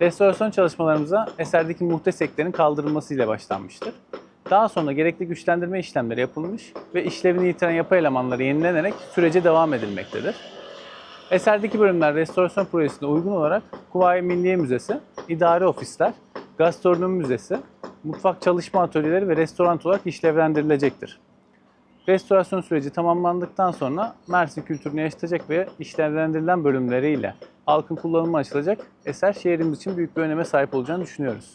Restorasyon çalışmalarımıza eserdeki muhteseklerin kaldırılmasıyla başlanmıştır. Daha sonra gerekli güçlendirme işlemleri yapılmış ve işlevini yitiren yapı elemanları yenilenerek sürece devam edilmektedir. Eserdeki bölümler restorasyon projesine uygun olarak Kuvayi Milliye Müzesi, idari ofisler, gastronomi müzesi, mutfak çalışma atölyeleri ve restoran olarak işlevlendirilecektir. Restorasyon süreci tamamlandıktan sonra Mersin kültürünü yaşatacak ve işlevlendirilen bölümleriyle halkın kullanımına açılacak eser şehrimiz için büyük bir öneme sahip olacağını düşünüyoruz.